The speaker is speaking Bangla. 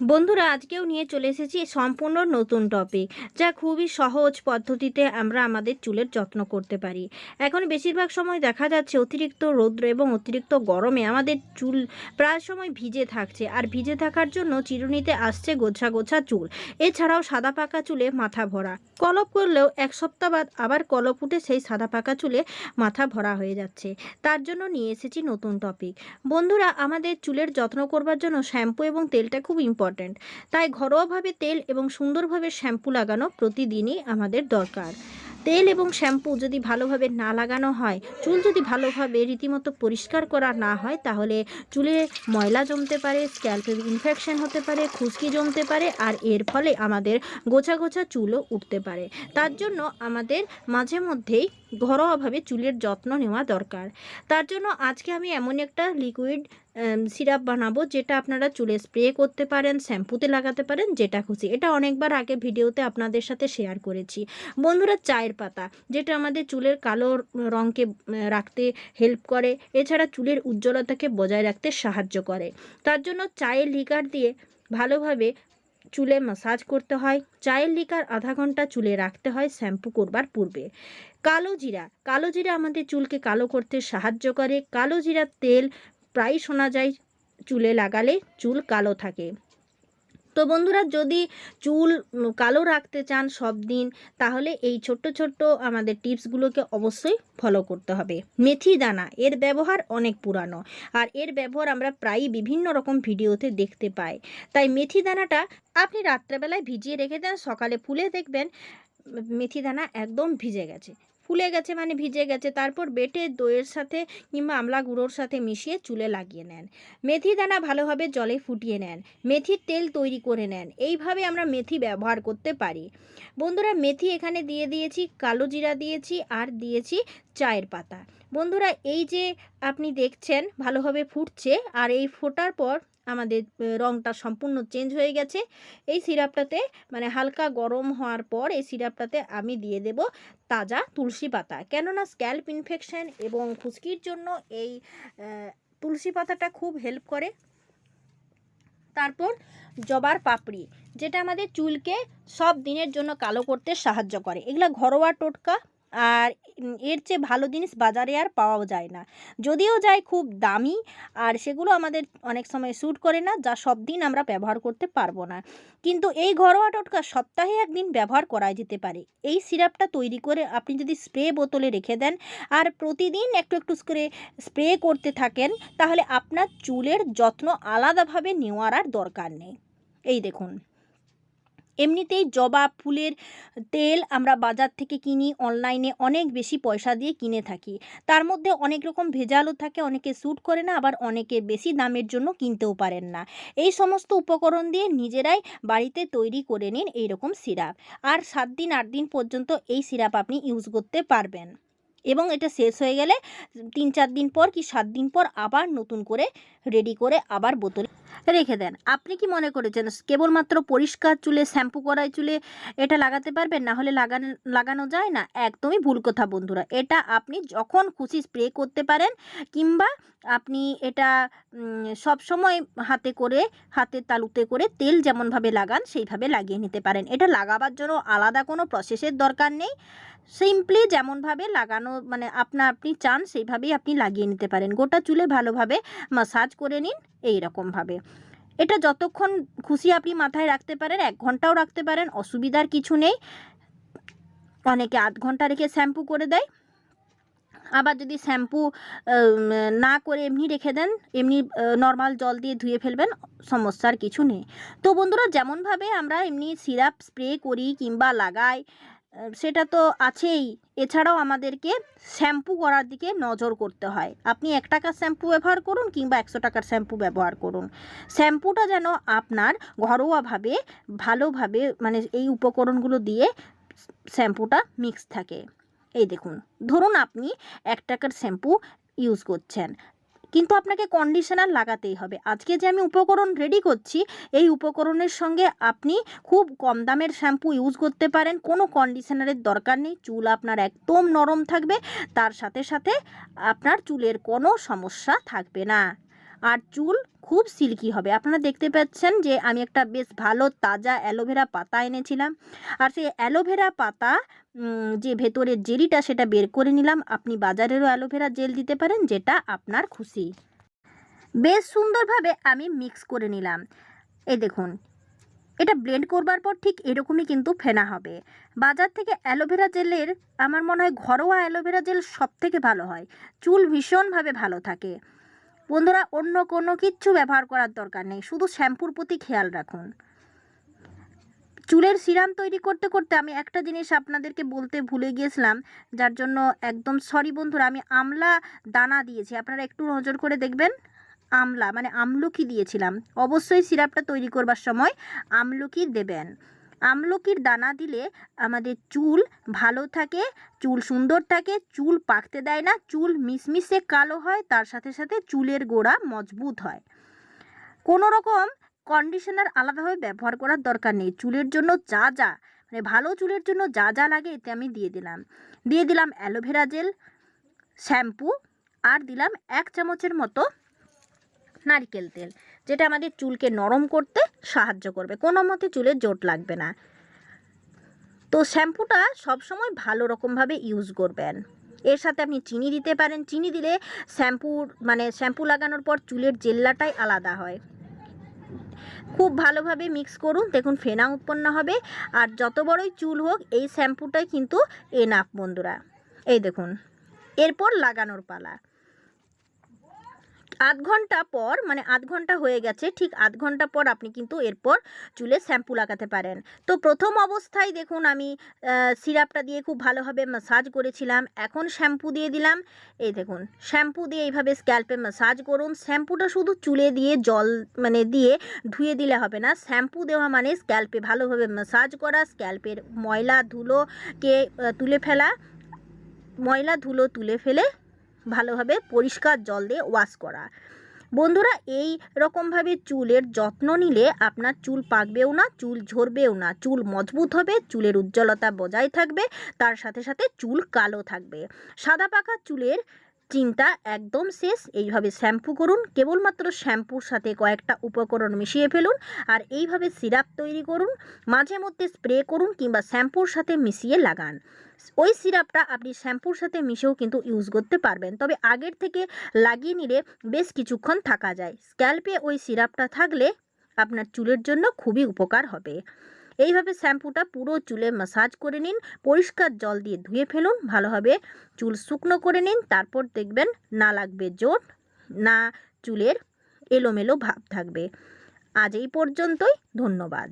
বন্ধুরা, আজকেও নিয়ে চলে এসেছি সম্পূর্ণ নতুন টপিক যা খুবই সহজ পদ্ধতিতে আমরা আমাদের চুলের যত্ন করতে পারি। এখন বেশিরভাগ সময় দেখা যাচ্ছে অতিরিক্ত রৌদ্র এবং অতিরিক্ত গরমে আমাদের চুল প্রায় সময় ভিজে থাকছে আর ভিজে থাকার জন্য চিরুনিতে আসছে গোছা গোছা চুল। এছাড়াও সাদা পাকা চুলে মাথা ভরা। কলপ করলেও এক সপ্তাহ বাদ আবার কলপ উঠে সেই সাদা পাকা চুলে মাথা ভরা হয়ে যাচ্ছে। তার জন্য নিয়ে এসেছি নতুন টপিক বন্ধুরা, আমাদের চুলের যত্ন করবার জন্য শ্যাম্পু এবং তেলটা খুব ইম্পর্ট্যান্ট তাই ঘরোয়াভাবে তেল এবং সুন্দরভাবে শ্যাম্পু লাগানো প্রতিদিনই আমাদের দরকার। তেল এবং শ্যাম্পু যদি ভালোভাবে না লাগানো হয়, চুল যদি ভালোভাবে রীতিমতো পরিষ্কার করা না হয়, তাহলে চুলে ময়লা জমতে পারে স্ক্যাল্পে ইনফেকশন হতে পারে, খুশকি জমতে পারে, আর এর ফলে আমাদের গোছা গোছা চুলও উঠতে পারে। তার জন্য আমাদের মাঝে মধ্যেই ঘরোয়াভাবে চুলের যত্ন নেওয়া দরকার। তার জন্য আজকে আমি এমন একটা লিকুইড সিরাপ বানাবো যেটা আপনারা চুলে স্প্রে করতে পারেন, শ্যাম্পুতে লাগাতে পারেন, যেটা খুশি। এটা অনেকবার আগে ভিডিওতে আপনাদের সাথে শেয়ার করেছি। বন্ধুরা, চায়ের পাতা, যেটা আমাদের চুলের কালো রঙকে রাখতে হেল্প করে, এছাড়া চুলের উজ্জ্বলতাকে বজায় রাখতে সাহায্য করে। তার জন্য চায়ের লিকার দিয়ে ভালোভাবে চুলে মাসাজ করতে হয়, চায়ের লিকার আধা ঘণ্টা চুলে রাখতে হয় শ্যাম্পু করবার পূর্বে। কালো জিরা কালো জিরা আমাদের চুলকে কালো করতে সাহায্য করে। কালো জিরার তেল প্রায় শোনা যায়, চুলে লাগালে চুল কালো থাকে। তো বন্ধুরা যদি চুল কালো রাখতে চান সব দিন, তাহলে এই ছোট্ট ছোট্ট আমাদের টিপসগুলোকে অবশ্যই ফলো করতে হবে। মেথি দানা, এর ব্যবহার অনেক পুরানো আর এর ব্যবহার আমরা প্রায়ই বিভিন্ন রকম ভিডিওতে দেখতে পাই। তাই মেথি দানাটা আপনি রাত্রেবেলায় ভিজিয়ে রেখে দেন, সকালে ফুলে দেখবেন, মেথি দানা একদম ভিজে গেছে। ফুলে গেছে মানে ভিজে গেছে। তারপর বেটে দইয়ের সাথে কিংবা আমলা গুঁড়োর সাথে মিশিয়ে চুলে লাগিয়ে নেন। মেথি দানা ভালোভাবে জলে ফুটিয়ে নেন। মেথির তেল তৈরি করে নেন। এইভাবে আমরা মেথি ব্যবহার করতে পারি। বন্ধুরা, মেথি এখানে দিয়ে দিয়েছি, কালো জিরা দিয়েছি আর দিয়েছি চায়ের পাতা। বন্ধুরা, এই যে আপনি দেখছেন, ভালোভাবে ফুটছে, আর এই ফোটার পর আমাদের রংটা সম্পূর্ণ চেঞ্জ হয়ে গেছে। এই সিরাপটাতে মানে হালকা গরম হওয়ার পর এই সিরাপটাতে আমি দিয়ে দেব তাজা তুলসী পাতা। কেননা, স্ক্যাল্প ইনফেকশান এবং খুশকির জন্য এই তুলসী পাতাটা খুব হেল্প করে। তারপর জবার পাপড়ি, যেটা আমাদের চুলকে সব দিনের জন্য কালো করতে সাহায্য করে। এগুলো ঘরোয়া টোটকা আর এর চেয়ে ভালো জিনিস বাজারে আর পাওয়াও যায় না। যদিও যায় খুব দামি আর সেগুলো আমাদের অনেক সময় শ্যুট করে না, যা সব দিন আমরা ব্যবহার করতে পারব না। কিন্তু এই ঘরোয়া টোটকা সপ্তাহে একদিন ব্যবহার করা যেতে পারে। এই সিরাপটা তৈরি করে আপনি যদি স্প্রে বোতলে রেখে দেন আর প্রতিদিন একটু একটু করে স্প্রে করতে থাকেন, তাহলে আপনার চুলের যত্ন আলাদাভাবে নেওয়ার আর দরকার নেই। এই দেখুন। এমনিতেই জবা ফুলের তেল আমরা বাজার থেকে কিনি, অনলাইনে অনেক বেশি পয়সা দিয়ে কিনে থাকি। তার মধ্যে অনেক রকম ভেজালও থাকে, অনেকে শ্যুট করে না, আবার অনেকে বেশি দামের জন্য কিনতেও পারেন না। এই সমস্ত উপকরণ দিয়ে নিজেরাই বাড়িতে তৈরি করে নিন এই রকম সিরাপ। আর সাত দিন, আট দিন পর্যন্ত এই সিরাপ আপনি ইউজ করতে পারবেন। এবং এটা শেষ হয়ে গেলে তিন চার দিন পর কি সাত দিন পর আবার নতুন করে রেডি করে আবার বোতলে রেখে দেন। আপনি কি মনে করেছেন, কেবলমাত্র পরিষ্কার চুলে, শ্যাম্পু করাই চুলে এটা লাগাতে পারবেন? না হলে লাগানো লাগানো যায় না? একদমই ভুল কথা বন্ধুরা। এটা আপনি যখন খুশি স্প্রে করতে পারেন কিংবা আপনি এটা সব সময় হাতে করে হাতের তালুতে করে তেল যেমনভাবে লাগান সেইভাবে লাগিয়ে নিতে পারেন। এটা লাগাবার জন্য আলাদা কোনো প্রসেসের দরকার নেই। সিম্পলি যেমনভাবে লাগানো মানে আপনা, আপনি চান সেইভাবেই আপনি লাগিয়ে নিতে পারেন। গোটা চুলে ভালোভাবে মাসাজ করে নিন এই রকমভাবে এটা যতক্ষণ খুশি আপনি মাথায় রাখতে পারেন, এক ঘন্টাও রাখতে পারেন, অসুবিধার কিছু নেই। অনেকে আধ ঘণ্টা রেখে শ্যাম্পু করে দেয়। আবার যদি শ্যাম্পু না করে এমনি রেখে দেন, এমনি নর্মাল জল দিয়ে ধুয়ে ফেলবেন, সমস্যার কিছু নেই। তো বন্ধুরা, যেমনভাবে আমরা এমনি সিরাপ স্প্রে করি কিংবা লাগাই সেটা তো আছেই। এছাড়াও আমাদেরকে শ্যাম্পু করার দিকে নজর করতে হয়। আপনি এক টাকার শ্যাম্পু ব্যবহার করুন কিংবা একশো টাকার শ্যাম্পু ব্যবহার করুন। শ্যাম্পুটা যেন আপনার ঘরোয়াভাবে, ভালোভাবে মানে এই উপকরণগুলো দিয়ে শ্যাম্পুটা মিক্স থাকে। এই দেখুন, ধরুন আপনি এক টাকার শ্যাম্পু ইউজ করছেন। কিন্তু আপনাকে কন্ডিশনার লাগাতেই হবে। আজকে যে আমি উপকরণ রেডি করছি, এই উপকরণের সঙ্গে আপনি খুব কম দামের শ্যাম্পু ইউজ করতে পারেন। কোনো কন্ডিশনারের দরকার নেই। চুল আপনার একদম নরম থাকবে। তার সাথে সাথে আপনার চুলের কোনো সমস্যা থাকবে না। আর চুল খুব সিল্কি হবে। আপনারা দেখতে পাচ্ছেন যে আমি একটা বেশ ভালো তাজা অ্যালোভেরা পাতা এনেছিলাম। আর সেই অ্যালোভেরা পাতা যে ভেতরের জেলিটা সেটা বের করে নিলাম। আপনি বাজারেরও অ্যালোভেরা জেল দিতে পারেন, যেটা আপনার খুশি। বেশ সুন্দরভাবে আমি মিক্স করে নিলাম। এই দেখুন, এটা ব্লেন্ড করবার পর ঠিক এরকমই কিন্তু ফেনা হবে। বাজার থেকে অ্যালোভেরা জেলের আমার মনে হয় ঘরোয়া অ্যালোভেরা জেল সব থেকে ভালো হয়। চুল ভীষণভাবে ভালো থাকে। বন্ধুরা, অন্য কোনো কিচ্ছু ব্যবহার করার দরকার নেই। শুধু শ্যাম্পুর প্রতি খেয়াল রাখুন। চুলের সিরাম তৈরি করতে করতে আমি একটা জিনিস আপনাদেরকে বলতে ভুলে গিয়েছিলাম, যার জন্য একদম সরি বন্ধুরা, আমি আমলা দানা দিয়েছি। আপনারা একটু নজর করে দেখবেন, আমলা মানে আমলকি দিয়েছিলাম। অবশ্যই সিরাপটা তৈরি করবার সময় আমলকি দেবেন। আমলকির দানা দিলে আমাদের চুল ভালো থাকে, চুল সুন্দর থাকে, চুল পাকতে দেয় না, চুল মিশমিশে কালো হয়, তার সাথে সাথে চুলের গোড়া মজবুত হয়। কোনো রকম কন্ডিশনার আলাদাভাবে ব্যবহার করার দরকার নেই। চুলের জন্য যা যা মানে ভালো চুলের জন্য যা যা লাগে এতে আমি দিয়ে দিলাম। দিয়ে দিলাম অ্যালোভেরা জেল, শ্যাম্পু, আর দিলাম এক চামচের মতো নারকেল তেল যেটা আমাদের চুলকে নরম করতে সাহায্য করবে। কোনো মতে চুলের জোট লাগবে না। তো শ্যাম্পুটা সবসময় ভালো রকমভাবে ইউজ করবেন। এর সাথে আপনি চিনি দিতে পারেন। চিনি দিলে শ্যাম্পুর মানে শ্যাম্পু লাগানোর পর চুলের জেল্লাটাই আলাদা হয়। খুব ভালোভাবে মিক্স করুন। দেখুন ফেনা উৎপন্ন হবে। আর যত বড়ই চুল হোক, এই শ্যাম্পুটাই কিন্তু এনাফ বন্ধুরা। এই দেখুন। এরপর লাগানোর পালা। আধ ঘণ্টা পর মানে আধ ঘণ্টা হয়ে গেছে, ঠিক আধ ঘণ্টা পর আপনি কিন্তু এরপর চুলে শ্যাম্পু লাগাতে পারেন। তো প্রথম অবস্থায় দেখুন আমি সিরাপটা দিয়ে খুব ভালোভাবে ম্যাসাজ করেছিলাম, এখন শ্যাম্পু দিয়ে দিলাম। এই দেখুন, শ্যাম্পু দিয়ে এইভাবে স্ক্যাল্পে ম্যাসাজ করুন। শ্যাম্পুটা শুধু চুলে দিয়ে, জল মানে দিয়ে ধুয়ে দিলে হবে না। শ্যাম্পু দেওয়া মানে স্ক্যাল্পে ভালোভাবে ম্যাসাজ করা স্ক্যাল্পের ময়লা ধুলোকে তুলে ফেলা। ময়লা ধুলো তুলে ফেলে ভালোভাবে পরিষ্কার জল দিয়ে ওয়াশ করা। বন্ধুরা, এই রকমভাবে চুলের যত্ন নিলে আপনার চুল পাকবেও না, চুল ঝরবেও না। চুল মজবুত হবে, চুলের উজ্জ্বলতা বজায় থাকবে, তার সাথে সাথে চুল কালো থাকবে। সাদা পাকা চুলের চিন্তা একদম শেষ। এইভাবে শ্যাম্পু করুন, কেবলমাত্র শ্যাম্পুর সাথে কয়েকটা উপকরণ মিশিয়ে ফেলুন আর এইভাবে সিরাপ তৈরি করুন, মাঝে মধ্যে স্প্রে করুন কিংবা শ্যাম্পুর সাথে মিশিয়ে লাগান। ওই সিরাপটা আপনি শ্যাম্পুর সাথে মিশেও কিন্তু ইউজ করতে পারবেন। তবে আগের থেকে লাগিয়ে নিলে বেশ কিছুক্ষণ থাকা যায়। স্ক্যাল্পে ওই সিরাপটা থাকলে আপনার চুলের জন্য খুবই উপকার হবে। এইভাবে শ্যাম্পুটা পুরো চুলে মাসাজ করে নিন, পরিষ্কার জল দিয়ে ধুয়ে ফেলুন, ভালোভাবে চুল শুকনো করে নিন, তারপর দেখবেন না লাগবে জোট না চুলের এলোমেলো ভাব থাকবে। আজ এই পর্যন্তই, ধন্যবাদ।